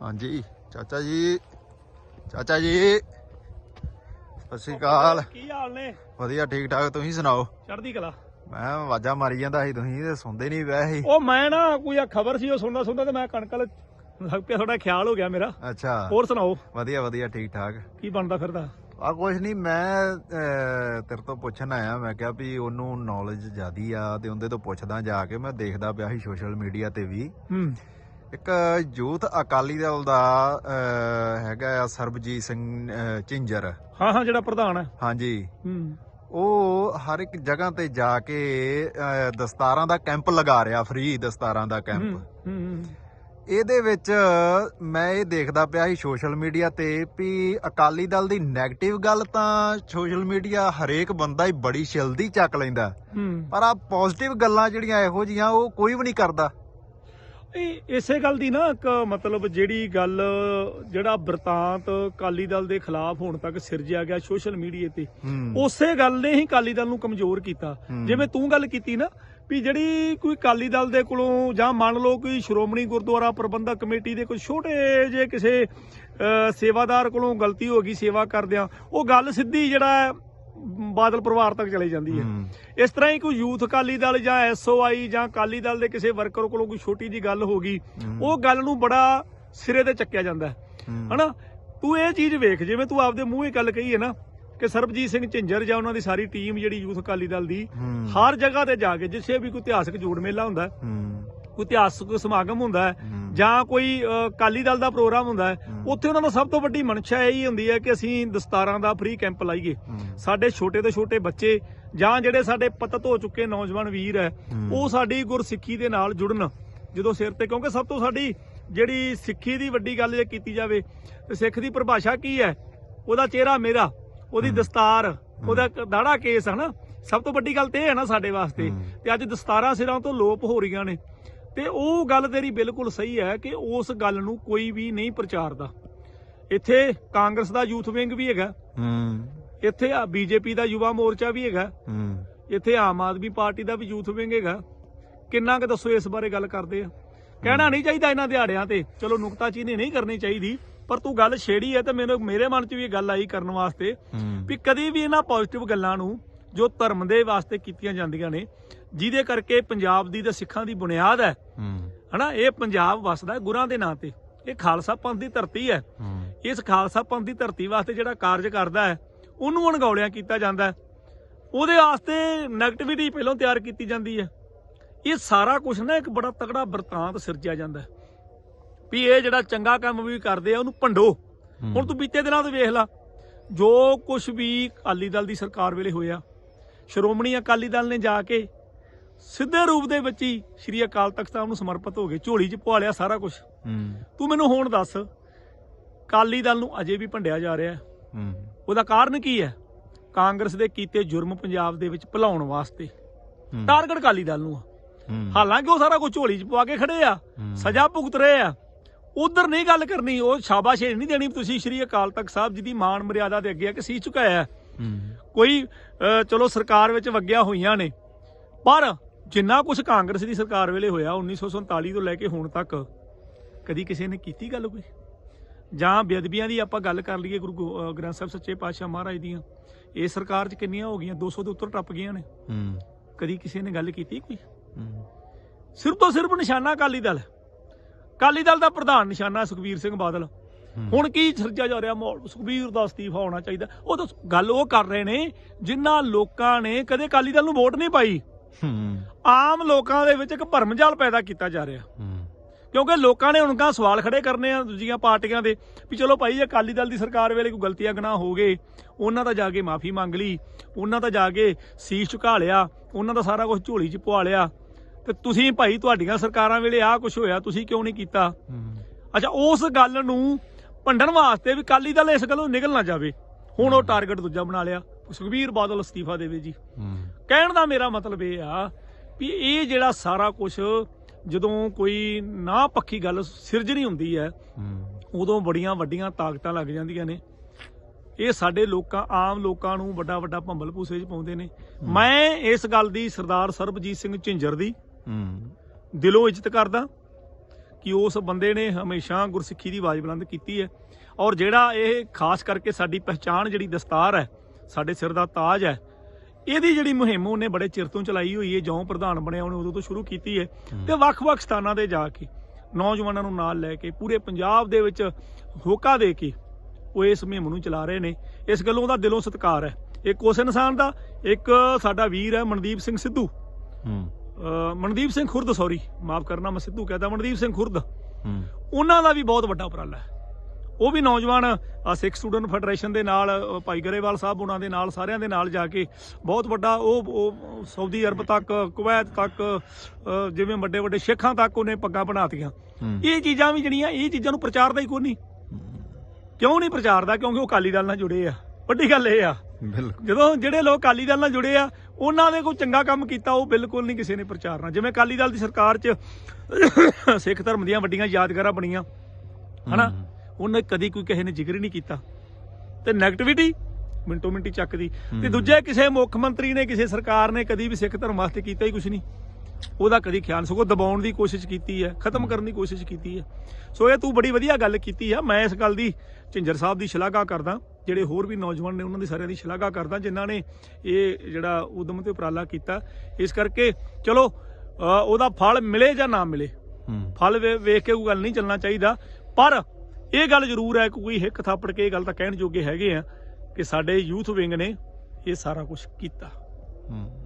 ਹਾਂਜੀ ਚਾਚਾ ਜੀ। ਚਾਚਾ ਜੀ ਸਤਿ ਸ਼੍ਰੀ ਅਕਾਲ। ਕੀ ਹਾਲ ਨੇ? ਵਧੀਆ ਠੀਕ ਠਾਕ ਤੁਸੀਂ ਸੁਣਾਓ? ਚੜ੍ਹਦੀ ਕਲਾ। ਮੈਂ ਆਵਾਜ਼ਾਂ ਮਾਰੀ ਜਾਂਦਾ ਸੀ ਤੁਸੀਂ ਤੇ ਸੁਣਦੇ ਨਹੀਂ ਪਏ ਸੀ। ਉਹ ਮੈਂ ਨਾ ਕੋਈ ਆ ਖਬਰ ਸੀ ਉਹ ਸੁਣਦਾ ਸੁਣਦਾ ਤੇ ਮੈਂ ਕਣਕਲ ਲੱਗ ਪਿਆ ਥੋੜਾ ਖਿਆਲ ਹੋ ਗਿਆ ਮੇਰਾ। ਅੱਛਾ। ਹੋਰ ਸੁਣਾਓ? ਵਧੀਆ ਵਧੀਆ ਠੀਕ ਠਾਕ ਕੀ ਬਣਦਾ ਫਿਰਦਾ? ਆ ਕੁਛ ਨਹੀਂ ਮੈਂ ਤੇਰੇ ਤੋਂ ਪੁੱਛਣ ਆਇਆ ਮੈਂ ਕਿਹਾ ਵੀ ਉਹਨੂੰ ਨੌਲੇਜ ਜ਼ਿਆਦੀ ਆ ਤੇ ਉਹਦੇ ਤੋਂ ਪੁੱਛਦਾ ਜਾ ਕੇ ਮੈਂ ਦੇਖਦਾ ਪਿਆ ਸੀ ਸੋਸ਼ਲ ਮੀਡੀਆ ਤੇ ਵੀ। ਹੂੰ। ਇੱਕ ਯੂਥ ਅਕਾਲੀ ਦਲ ਦਾ ਹੈਗਾ ਆ ਸਰਬਜੀਤ ਸਿੰਘ ਝਿੰਜਰ। ਹਾਂ ਹਾਂ ਜਿਹੜਾ ਪ੍ਰਧਾਨ ਹੈ। ਹਾਂਜੀ। ਹੂੰ। ਉਹ ਹਰ ਇੱਕ ਜਗ੍ਹਾ ਤੇ ਜਾ ਕੇ ਦਸਤਾਰਾਂ ਦਾ ਕੈਂਪ ਲਗਾ ਰਿਹਾ ਫ੍ਰੀ ਦਸਤਾਰਾਂ ਦਾ ਕੈਂਪ। ਹੂੰ ਇਹਦੇ ਵਿੱਚ ਮੈਂ ਇਹ ਦੇਖਦਾ ਪਿਆ ਸੀ ਸੋਸ਼ਲ ਮੀਡੀਆ ਤੇ ਵੀ ਅਕਾਲੀ ਦਲ ਦੀ 네ਗੇਟਿਵ ਗੱਲ ਤਾਂ ਸੋਸ਼ਲ ਮੀਡੀਆ ਹਰੇਕ ਬੰਦਾ ਹੀ ਬੜੀ ਛਿਲਦੀ ਚੱਕ ਲੈਂਦਾ। ਪਰ ਆ ਪੋਜ਼ਿਟਿਵ ਗੱਲਾਂ ਜਿਹੜੀਆਂ ਇਹੋ ਜੀਆਂ ਉਹ ਕੋਈ ਵੀ ਨਹੀਂ ਕਰਦਾ। ਇਹ ਇਸੇ ਗੱਲ ਦੀ ਨਾ ਇੱਕ ਮਤਲਬ ਜਿਹੜੀ ਗੱਲ ਜਿਹੜਾ ਬਰਤਾਂਤ ਕਾਲੀ ਦਲ ਦੇ ਖਿਲਾਫ ਹੁਣ ਤੱਕ ਸਿਰਜਿਆ ਗਿਆ ਸੋਸ਼ਲ ਮੀਡੀਆ ਤੇ ਉਸੇ ਗੱਲ ਨੇ ਹੀ ਕਾਲੀ ਦਲ ਨੂੰ ਕਮਜ਼ੋਰ ਕੀਤਾ। ਜਿਵੇਂ ਤੂੰ ਗੱਲ ਕੀਤੀ ਨਾ ਵੀ ਜਿਹੜੀ ਕੋਈ ਕਾਲੀ ਦਲ ਦੇ ਕੋਲੋਂ ਜਾਂ ਮੰਨ ਲਓ ਕੋਈ ਸ਼੍ਰੋਮਣੀ ਗੁਰਦੁਆਰਾ ਪ੍ਰਬੰਧਕ ਕਮੇਟੀ ਦੇ ਕੋਈ ਛੋਟੇ ਜੇ ਕਿਸੇ ਸੇਵਾਦਾਰ ਕੋਲੋਂ ਗਲਤੀ ਹੋ ਗਈ ਸੇਵਾ ਕਰਦਿਆਂ ਉਹ ਗੱਲ ਸਿੱਧੀ ਜਿਹੜਾ ਬਾਦਲ ਪਰਿਵਾਰ ਤੱਕ ਚਲੀ ਜਾਂਦੀ ਹੈ ਇਸ ਤਰ੍ਹਾਂ ਹੀ ਕੋਈ ਯੂਥ ਅਕਾਲੀ ਦਲ ਜਾਂ ਐਸਓਆਈ ਜਾਂ ਅਕਾਲੀ ਦਲ ਦੇ ਕਿਸੇ ਵਰਕਰ ਕੋਲੋਂ ਕੋਈ ਛੋਟੀ ਜੀ ਗੱਲ ਹੋ ਗਈ। ਉਹ ਗੱਲ ਨੂੰ ਬੜਾ ਸਿਰੇ ਤੇ ਚੱਕਿਆ ਜਾਂਦਾ ਹੈ। ਹਨਾ ਤੂੰ ਇਹ ਚੀਜ਼ ਵੇਖ ਜਿਵੇਂ ਤੂੰ ਆਪਦੇ ਮੂੰਹ ਹੀ ਗੱਲ ਕਹੀ ਹੈ ਨਾ ਕਿ ਸਰਬਜੀਤ ਸਿੰਘ ਝਿੰਜਰ ਜਾਂ ਉਹਨਾਂ ਦੀ ਸਾਰੀ ਟੀਮ ਜਿਹੜੀ ਯੂਥ ਅਕਾਲੀ ਦਲ ਦੀ। ਹਰ ਜਗ੍ਹਾ ਤੇ ਜਾ ਕੇ ਜਿੱਥੇ ਵੀ ਕੋਈ ਇਤਿਹਾਸਕ ਜੋੜ ਮੇਲਾ ਹੁੰਦਾ ਕੋਈ ਇਤਿਹਾਸਕ ਸਮਾਗਮ ਹੁੰਦਾ ਹੂੰ। ਜਾਂ ਕੋਈ ਅ, ਅਕਾਲੀ ਦਲ ਦਾ ਪ੍ਰੋਗਰਾਮ ਹੁੰਦਾ ਹੈ। ਉੱਥੇ ਉਹਨਾਂ ਦਾ ਸਭ ਤੋਂ ਵੱਡੀ ਮਨਸ਼ਾ ਇਹ ਹੀ ਹੁੰਦੀ ਹੈ ਕਿ ਅਸੀਂ ਦਸਤਾਰਾਂ ਦਾ ਫ੍ਰੀ ਕੈਂਪ ਲਾਈਏ। ਸਾਡੇ ਛੋਟੇ ਤੋਂ ਛੋਟੇ ਬੱਚੇ ਜਾਂ ਜਿਹੜੇ ਸਾਡੇ ਪਤਤ ਹੋ ਚੁੱਕੇ ਨੌਜਵਾਨ ਵੀਰ ਹੈ। ਉਹ ਸਾਡੀ ਗੁਰਸਿੱਖੀ ਦੇ ਨਾਲ ਜੁੜਨ ਜਦੋਂ ਸਿਰ ਤੇ ਕਿਉਂਕਿ ਸਭ ਤੋਂ ਸਾਡੀ ਜਿਹੜੀ ਸਿੱਖੀ ਦੀ ਵੱਡੀ ਗੱਲ ਜੇ ਕੀਤੀ ਜਾਵੇ ਤੇ ਸਿੱਖ ਦੀ ਪਰਿਭਾਸ਼ਾ ਕੀ ਹੈ ਉਹਦਾ ਚਿਹਰਾ ਮੇਰਾ ਉਹਦੀ। ਦਸਤਾਰ ਉਹਦਾ ਦਾੜਾ ਕੇਸ ਹਨਾ ਸਭ ਤੋਂ ਵੱਡੀ ਗੱਲ ਤੇ ਇਹ ਹੈ ਨਾ ਸਾਡੇ ਵਾਸਤੇ। ਤੇ ਅੱਜ ਦਸਤਾਰਾਂ ਸਿਰਾਂ ਤੋਂ ਲੋਪ ਹੋ ਰਹੀਆਂ ਨੇ ਤੇ ਉਹ ਗੱਲ ਤੇਰੀ ਬਿਲਕੁਲ ਸਹੀ ਹੈ ਕਿ ਉਸ ਗੱਲ ਨੂੰ ਕੋਈ ਵੀ ਨਹੀਂ ਪ੍ਰਚਾਰਦਾ। ਇੱਥੇ ਕਾਂਗਰਸ ਦਾ ਯੂਥ ਵਿੰਗ ਵੀ ਹੈਗਾ। ਹੂੰ। ਇੱਥੇ ਆ ਬੀਜੇਪੀ ਦਾ ਯੁਵਾ ਮੋਰਚਾ ਵੀ ਹੈਗਾ। ਹੂੰ। ਇੱਥੇ ਆਮ ਆਦਮੀ ਪਾਰਟੀ ਦਾ ਵੀ ਯੂਥ ਵਿੰਗ ਹੈਗਾ। ਕਿੰਨਾ ਕੁ ਦੱਸੋ ਇਸ ਬਾਰੇ ਗੱਲ ਕਰਦੇ ਆ। ਕਹਿਣਾ ਨਹੀਂ ਚਾਹੀਦਾ ਇਹਨਾਂ ਦਿਹਾੜਿਆਂ ਤੇ। ਚਲੋ ਨੁਕਤਾਚੀਨੀ ਨਹੀਂ ਕਰਨੀ ਚਾਹੀਦੀ ਪਰ ਤੂੰ ਗੱਲ ਛੇੜੀ ਹੈ ਤੇ ਮੈਨੂੰ ਮੇਰੇ ਮਨ 'ਚ ਵੀ ਇਹ ਗੱਲ ਆਈ ਕਰਨ ਵਾਸਤੇ ਵੀ ਕਦੀ ਵੀ ਇਹਨਾਂ ਪੋਜ਼ਿਟਿਵ ਗੱਲਾਂ ਨੂੰ ਜੋ ਧਰਮ ਦੇ ਵਾਸਤੇ ਕੀਤੀਆਂ ਜਾਂਦੀਆਂ ਨੇ ਜਿਹਦੇ ਕਰਕੇ ਪੰਜਾਬ ਦੀ ਤੇ ਸਿੱਖਾਂ ਦੀ ਬੁਨਿਆਦ ਹੈ। ਹੂੰ। ਹਨਾ ਇਹ ਪੰਜਾਬ ਵਸਦਾ ਹੈ ਗੁਰਾਂ ਦੇ ਨਾਂ ਤੇ। ਇਹ ਖਾਲਸਾ ਪੰਥ ਦੀ ਧਰਤੀ ਹੈ। ਇਸ ਖਾਲਸਾ ਪੰਥ ਦੀ ਧਰਤੀ ਵਾਸਤੇ ਜਿਹੜਾ ਕਾਰਜ ਕਰਦਾ ਹੈ ਉਹਨੂੰ ਅਣਗੌਲਿਆਂ ਕੀਤਾ ਜਾਂਦਾ ਹੈ। ਉਹਦੇ ਵਾਸਤੇ 네ਗੇਟਿਵਿਟੀ ਪਹਿਲਾਂ ਤਿਆਰ ਕੀਤੀ ਜਾਂਦੀ ਹੈ। ਇਹ ਸਾਰਾ ਕੁਝ ਨਾ ਇੱਕ ਬੜਾ ਤਕੜਾ ਵਰਤਾਂਤ ਸਿਰਜਿਆ ਜਾਂਦਾ ਵੀ ਇਹ ਜਿਹੜਾ ਚੰਗਾ ਕੰਮ ਵੀ ਕਰਦੇ ਆ ਉਹਨੂੰ ਭੰਡੋ। ਹੁਣ ਤੂੰ ਬੀਤੇ ਦਿਨਾਂ ਤੋਂ ਵੇਖ ਲਾ ਜੋ ਕੁਝ ਵੀ ਅਕਾਲੀ ਦਲ ਦੀ ਸਰਕਾਰ ਵੇਲੇ ਹੋਇਆ ਸ਼੍ਰੋਮਣੀ ਅਕਾਲੀ ਦਲ ਨੇ ਜਾ ਕੇ ਸਿੱਧੇ ਰੂਪ ਦੇ ਵਿੱਚ ਹੀ ਸ਼੍ਰੀ ਅਕਾਲ ਤਖਤ ਸਾਹਿਬ ਨੂੰ ਸਮਰਪਿਤ ਹੋ ਗਏ ਝੋਲੀ 'ਚ ਪਵਾ ਲਿਆ ਸਾਰਾ ਕੁਝ ਤੂੰ ਮੈਨੂੰ ਹੁਣ ਦੱਸ ਅਕਾਲੀ ਦਲ ਨੂੰ ਅਜੇ ਵੀ ਭੰਡਿਆ ਜਾ ਰਿਹਾ ਹੈ? ਉਹਦਾ ਕਾਰਨ ਕੀ ਹੈ? ਕਾਂਗਰਸ ਦੇ ਕੀਤੇ ਜੁਰਮ ਪੰਜਾਬ ਦੇ ਵਿੱਚ ਭੁਲਾਉਣ ਵਾਸਤੇ। ਟਾਰਗੇਟ ਅਕਾਲੀ ਦਲ ਨੂੰ ਹਾਲਾਂਕਿ ਉਹ ਸਾਰਾ ਕੁਝ ਝੋਲੀ 'ਚ ਪਵਾ ਕੇ ਖੜੇ ਆ। ਸਜ਼ਾ ਭੁਗਤ ਰਹੇ ਆ। ਉਧਰ ਨਹੀਂ ਗੱਲ ਕਰਨੀ ਉਹ ਸ਼ਾਬਾਸ਼ ਨਹੀਂ ਦੇਣੀ ਤੁਸੀਂ ਸ਼੍ਰੀ ਅਕਾਲ ਤਖਤ ਸਾਹਿਬ ਜੀ ਦੀ ਮਾਣ ਮਰਿਆਦਾ ਦੇ ਅੱਗੇ ਆ ਕਿ ਸੀ। ਹੂੰ। ਕੋਈ ਚਲੋ ਸਰਕਾਰ ਵਿੱਚ ਵਗਿਆ ਹੋਈਆਂ ਨੇ ਪਰ ਜਿੰਨਾ ਕੁਝ ਕਾਂਗਰਸ ਦੀ ਸਰਕਾਰ ਵੇਲੇ ਹੋਇਆ 1947 ਤੋਂ ਲੈ ਕੇ ਹੁਣ ਤੱਕ ਕਦੀ ਕਿਸੇ ਨੇ ਕੀਤੀ ਗੱਲ ਕੋਈ? ਜਾਂ ਬੇਅਦਬੀਆਂ ਦੀ ਆਪਾਂ ਗੱਲ ਕਰ ਲਈਏ ਗੁਰੂ ਗ੍ਰੰਥ ਸਾਹਿਬ ਸੱਚੇ ਪਾਤਸ਼ਾਹ ਮਹਾਰਾਜ ਦੀਆਂ ਇਹ ਸਰਕਾਰ 'ਚ ਕਿੰਨੀਆਂ ਹੋ ਗਈਆਂ? 200 ਦੇ ਉੱਤਰ ਟੱਪ ਗਈਆਂ ਨੇ। ਕਦੀ ਕਿਸੇ ਨੇ ਗੱਲ ਕੀਤੀ ਕੋਈ? ਸਿਰਫ ਤੋਂ ਸਿਰਫ ਨਿਸ਼ਾਨਾ ਅਕਾਲੀ ਦਲ। ਅਕਾਲੀ ਦਲ ਦਾ ਪ੍ਰਧਾਨ ਨਿਸ਼ਾਨਾ ਸੁਖਬੀਰ ਸਿੰਘ ਬਾਦਲ। ਹੁਣ ਕੀ ਸਿਰਜਿਆ ਜਾ ਰਿਹਾ? ਮਾਹੌਲ ਸੁਖਬੀਰ ਦਾ ਅਸਤੀਫਾ ਹੋਣਾ ਚਾਹੀਦਾ। ਉਹ ਤਾਂ ਗੱਲ ਉਹ ਕਰ ਰਹੇ ਨੇ ਜਿਨ੍ਹਾਂ ਲੋਕਾਂ ਨੇ ਕਦੇ ਅਕਾਲੀ ਦਲ ਨੂੰ ਵੋਟ ਨਹੀਂ ਪਾਈ। ਆਮ ਲੋਕਾਂ ਦੇ ਵਿੱਚ ਇੱਕ ਭਰਮਜਾਲ ਪੈਦਾ ਕੀਤਾ ਜਾ ਰਿਹਾ। ਹੂੰ। ਕਿਉਂਕਿ ਲੋਕਾਂ ਨੇ ਹੁਣ ਕਾ ਸਵਾਲ ਖੜੇ ਕਰਨੇ ਆ ਦੂਜੀਆਂ ਪਾਰਟੀਆਂ ਦੇ ਵੀ ਚਲੋ ਭਾਈ ਜੇ ਅਕਾਲੀ ਦਲ ਦੀ ਸਰਕਾਰ ਵੇਲੇ ਕੋਈ ਗਲਤੀਆਂ ਗੁਨਾਹ ਹੋ ਗਏ ਉਹਨਾਂ ਦਾ ਜਾ ਕੇ ਮਾਫੀ ਮੰਗ ਲਈ ਉਹਨਾਂ ਦਾ ਜਾ ਕੇ ਸੀਸ ਝੁਕਾ ਲਿਆ ਉਹਨਾਂ ਦਾ ਸਾਰਾ ਕੁਝ ਝੋਲੀ 'ਚ ਪਵਾ ਲਿਆ। ਤੇ ਤੁਸੀਂ ਭਾਈ ਤੁਹਾਡੀਆਂ ਸਰਕਾਰਾਂ ਵੇਲੇ ਆਹ ਕੁਝ ਹੋਇਆ ਤੁਸੀਂ ਕਿਉਂ ਨਹੀਂ ਕੀਤਾ? ਅੱਛਾ ਉਸ ਗੱਲ ਨੂੰ ਭੰਡਣ ਵਾਸਤੇ ਵੀ ਅਕਾਲੀ ਦਲ ਇਸ ਗੱਲੋਂ ਨਿਕਲ ਨਾ ਜਾਵੇ। ਹੁਣ ਉਹ ਟਾਰਗੇਟ ਦੂਜਾ ਬਣਾ ਲਿਆ। ਸੁਖਬੀਰ ਬਾਦਲ ਅਸਤੀਫਾ ਦੇਵੇ ਜੀ। ਕਹਿਣ ਦਾ ਮੇਰਾ ਮਤਲਬ ਇਹ ਆ ਵੀ ਇਹ ਜਿਹੜਾ ਸਾਰਾ ਕੁਝ ਜਦੋਂ ਕੋਈ ਨਾ ਪੱਕੀ ਗੱਲ ਸਿਰਜਣੀ ਹੁੰਦੀ ਹੈ ਉਦੋਂ ਬੜੀਆਂ ਵੱਡੀਆਂ ਤਾਕਤਾਂ ਲੱਗ ਜਾਂਦੀਆਂ ਨੇ। ਇਹ ਸਾਡੇ ਲੋਕਾਂ ਆਮ ਲੋਕਾਂ ਨੂੰ ਵੱਡਾ ਵੱਡਾ ਭੰਬਲ ਭੂਸੇ 'ਚ ਪਾਉਂਦੇ ਨੇ। ਮੈਂ ਇਸ ਗੱਲ ਦੀ ਸਰਦਾਰ ਸਰਬਜੀਤ ਸਿੰਘ ਝਿੰਜਰ ਦੀ ਦਿਲੋਂ ਇੱਜ਼ਤ ਕਰਦਾ ਕਿ ਉਸ ਬੰਦੇ ਨੇ ਹਮੇਸ਼ਾ ਗੁਰਸਿੱਖੀ ਦੀ ਆਵਾਜ਼ ਬੁਲੰਦ ਕੀਤੀ ਹੈ। ਔਰ ਜਿਹੜਾ ਇਹ ਖਾਸ ਕਰਕੇ ਸਾਡੀ ਪਹਿਚਾਣ ਜਿਹੜੀ ਦਸਤਾਰ ਹੈ ਸਾਡੇ ਸਿਰ ਦਾ ਤਾਜ ਹੈ। ਇਹਦੀ ਜਿਹੜੀ ਮੁਹਿੰਮ ਉਹਨੇ ਬੜੇ ਚਿਰ ਤੋਂ ਚਲਾਈ ਹੋਈ ਹੈ ਜਿਉਂ ਪ੍ਰਧਾਨ ਬਣਿਆ ਉਹਨੇ ਉਦੋਂ ਤੋਂ ਸ਼ੁਰੂ ਕੀਤੀ ਹੈ। ਤੇ ਵੱਖ-ਵੱਖ ਸਥਾਨਾਂ ਤੇ ਜਾ ਕੇ ਨੌਜਵਾਨਾਂ ਨੂੰ ਨਾਲ ਲੈ ਕੇ ਪੂਰੇ ਪੰਜਾਬ ਦੇ ਵਿੱਚ ਹੋਕਾ ਦੇ ਕੇ ਉਹ ਇਸ ਮੁਹਿੰਮ ਨੂੰ ਚਲਾ ਰਹੇ ਨੇ। ਇਸ ਗੱਲੋਂ ਉਹਦਾ ਦਿਲੋਂ ਸਤਿਕਾਰ ਹੈ। ਇੱਕ ਉਸ ਇਨਸਾਨ ਦਾ ਇੱਕ ਸਾਡਾ ਵੀਰ ਹੈ ਮਨਦੀਪ ਸਿੰਘ ਸਿੱਧੂ। ਮਨਦੀਪ ਸਿੰਘ ਖੁਰਦ ਸੌਰੀ ਮਾਫ ਕਰਨਾ ਮੈਂ ਸਿੱਧੂ ਕਹਦਾ ਮਨਦੀਪ ਸਿੰਘ ਖੁਰਦ। ਹੂੰ। ਉਹਨਾਂ ਦਾ ਵੀ ਬਹੁਤ ਵੱਡਾ ਉਪਰਾਲਾ ਹੈ। ਉਹ ਵੀ ਨੌਜਵਾਨ ਸਿੱਖ ਸਟੂਡੈਂਟ ਫੈਡਰੇਸ਼ਨ ਦੇ ਨਾਲ ਭਾਈ ਗਰੇਵਾਲ ਸਾਹਿਬ ਉਹਨਾਂ ਦੇ ਨਾਲ ਸਾਰਿਆਂ ਦੇ ਨਾਲ ਜਾ ਕੇ ਬਹੁਤ ਵੱਡਾ ਉਹ ਉਹ ਸਾਊਦੀ ਅਰਬ ਤੱਕ ਕੁਵੈਤ ਤੱਕ ਜਿਵੇਂ ਵੱਡੇ ਵੱਡੇ ਸ਼ੇਖਾਂ ਤੱਕ ਉਹਨੇ ਪੱਗਾਂ ਬਣਾਤੀਆਂ। ਇਹ ਚੀਜ਼ਾਂ ਵੀ ਜਿਹੜੀਆਂ ਇਹ ਚੀਜ਼ਾਂ ਨੂੰ ਪ੍ਰਚਾਰਦਾ ਹੀ ਕੋਈ ਨਹੀਂ। ਕਿਉਂ ਨਹੀਂ ਪ੍ਰਚਾਰਦਾ ਕਿਉਂਕਿ ਉਹ ਅਕਾਲੀ ਦਲ ਨਾਲ ਜੁੜੇ ਆ। ਵੱਡੀ ਗੱਲ ਇਹ ਆ। ਬਿਲਕੁਲ। ਜਦੋਂ ਜਿਹੜੇ ਲੋਕ ਅਕਾਲੀ ਦਲ ਨਾਲ ਜੁੜੇ ਆ ਉਹਨਾਂ ਨੇ ਕੋਈ ਚੰਗਾ ਕੰਮ ਕੀਤਾ ਉਹ ਬਿਲਕੁਲ ਨਹੀਂ ਕਿਸੇ ਨੇ ਪ੍ਰਚਾਰਨਾ ਜਿਵੇਂ ਅਕਾਲੀ ਦਲ ਦੀ ਸਰਕਾਰ 'ਚ ਸਿੱਖ ਧਰਮ ਦੀਆਂ ਵੱਡੀਆਂ ਯਾਦਗਾਰਾਂ ਬਣੀਆਂ ਹਨਾ। ਉਹਨੇ ਕਦੀ ਕੋਈ ਕਿਸੇ ਨੇ ਜ਼ਿਕਰ ਹੀ ਨਹੀਂ ਕੀਤਾ। ਤੇ 네ਗੇਟਿਵਿਟੀ ਮਿੰਟੋ ਮਿੰਟੀ ਚੱਕਦੀ। ਤੇ। ਦੂਜੇ ਕਿਸੇ ਮੁੱਖ ਮੰਤਰੀ ਨੇ ਕਿਸੇ ਸਰਕਾਰ ਨੇ ਕਦੀ ਵੀ ਸਿੱਖ ਧਰਮ ਵਾਸਤੇ ਕੀਤਾ ਹੀ ਕੁਝ ਨਹੀਂ। ਉਹਦਾ ਕਦੀ ਖਿਆਲ ਸਗੋਂ ਦਬਾਉਣ ਦੀ ਕੋਸ਼ਿਸ਼ ਕੀਤੀ ਹੈ ਖਤਮ ਕਰਨ ਦੀ ਕੋਸ਼ਿਸ਼ ਕੀਤੀ ਹੈ। ਸੋ ਇਹ ਤੂੰ ਬੜੀ ਵਧੀਆ ਗੱਲ ਕੀਤੀ ਆ। ਮੈਂ ਇਸ ਗੱਲ ਦੀ ਝਿੰਜਰ ਸਾਹਿਬ ਦੀ ਸ਼ਲਾਘਾ ਕਰਦਾ। ਜਿਹੜੇ ਹੋਰ ਵੀ ਨੌਜਵਾਨ ਨੇ ਉਹਨਾਂ ਦੀ ਸਾਰਿਆਂ ਦੀ ਸ਼ਲਾਘਾ ਕਰਦਾ ਜਿਨ੍ਹਾਂ ਨੇ ਇਹ ਜਿਹੜਾ ਉਦਮ ਤੇ ਉਪਰਾਲਾ ਕੀਤਾ। ਇਸ ਕਰਕੇ ਚਲੋ ਉਹਦਾ ਫਲ ਮਿਲੇ ਜਾਂ ਨਾ ਮਿਲੇ। ਫਲ ਵੇਖ ਕੇ ਕੋਈ ਗੱਲ ਨਹੀਂ ਚੱਲਣਾ ਚਾਹੀਦਾ। ਪਰ ਇਹ ਗੱਲ ਜ਼ਰੂਰ ਹੈ ਕਿ ਕੋਈ ਹਿੱਕ ਥਾਪੜ ਕੇ ਇਹ ਗੱਲ ਤਾਂ ਕਹਿਣ ਜੋਗੇ ਹੈਗੇ ਆ ਕਿ ਸਾਡੇ ਯੂਥ ਵਿੰਗ ਨੇ ਇਹ ਸਾਰਾ ਕੁਝ ਕੀਤਾ। ਹੂੰ।